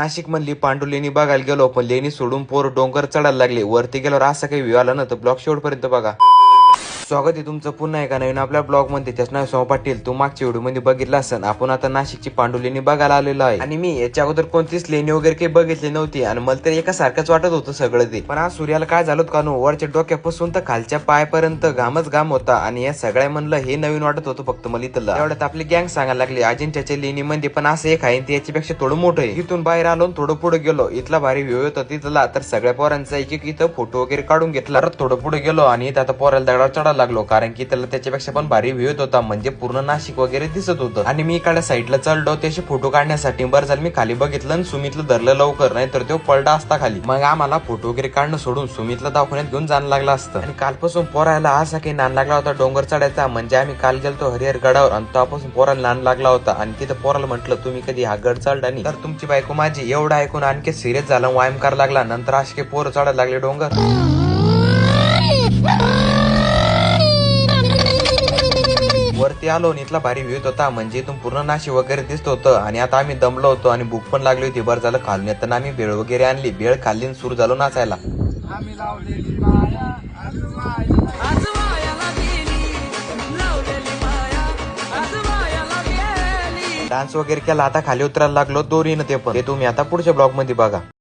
नाशिक मधली बघायला गेलो पण लेणी सोडून पोर डोंगर चढायला लागले. वरती गेल्यावर असं काही व्ह्यू आला ना तर ब्लॉक शेवटपर्यंत बघा. स्वागत आहे तुमचं पुन्हा एका नवीन आपल्या ब्लॉगमध्ये. त्याच नाव सोमा पाटील. तू मागच्या व्हिडिओमध्ये बघितलं आपण आता नाशिकची पांडुलेनी बघायला आलेलो आहे. आणि मी याच्या अगोदर कोणतीच लेणी वगैरे काही बघितली नव्हती आणि मला तर एकासारखंच वाटत होतं सगळं ते. पण आज सूर्याला काय झालं का नो वरच्या डोक्यापासून तर खालच्या पायापर्यंत घामच घाम होता आणि या सगळ्या म्हणलं हे नवीन वाटत होतं फक्त मला इथलं. एवढ्यात आपली गँग सांगायला लागली अजिंठ्याच्या लेणीमध्ये पण असं एक आहे आणि ते याच्यापेक्षा थोडं मोठं आहे. इथून बाहेर आलो थोडं पुढे गेलो. इथला भारी व्ह्यू होता तिथला तर सगळ्या पोरांचा एक एक इथं फोटो वगैरे काढून घेतला. थोडं पुढे गेलो आणि इथं आता पोराला दगडावर चढाला लागलो कारण की त्याला त्याच्यापेक्षा पण भारी व्ह्यू येत होता म्हणजे पूर्ण नाशिक वगैरे दिसत होतं. आणि मी इकडे साईडला चढलो त्याचे फोटो काढण्यासाठी. बरं झालं मी खाली बघितलं आणि सुमितलं धरलं लवकर नाही तर तो पलटा असता खाली. मग आम्हाला फोटो वगैरे काढणं सोडून सुमितला दवाखान्यात घेऊन जाणं लागलं असतं. आणि कालपासून पोरायला असा काही नान लागला होता डोंगर चढायचा. म्हणजे आम्ही काल गेलतो हरिहर गडावर आणि तोपासून पोराला नान लागला होता. आणि तिथं पोराला म्हटलं तुम्ही कधी हा गड चढला नाही. तर तुमची बायको माझी एवढं ऐकून आणखी सिरियस झालं व्यायाम करायला लागला. नंतर असे काही पोरं चढायला लागले डोंगर. वरती आलो आणि इथला भारी व्ह्यू होता. म्हणजे इथून पूर्ण नाशी वगैरे दिसत होतं. आणि आता आम्ही दमलो होतो आणि भूक पण लागली होती. बरं झालं खालून येताना आम्ही भेळ वगैरे आणली. भेळ खाल्ली सुरू झालो नाचायला. आम्ही लावलेली माया डान्स वगैरे केला. आता खाली उतरायला लागलो. दोरीनं ते पण. ते तुम्ही आता पुढच्या ब्लॉगमध्ये बघा.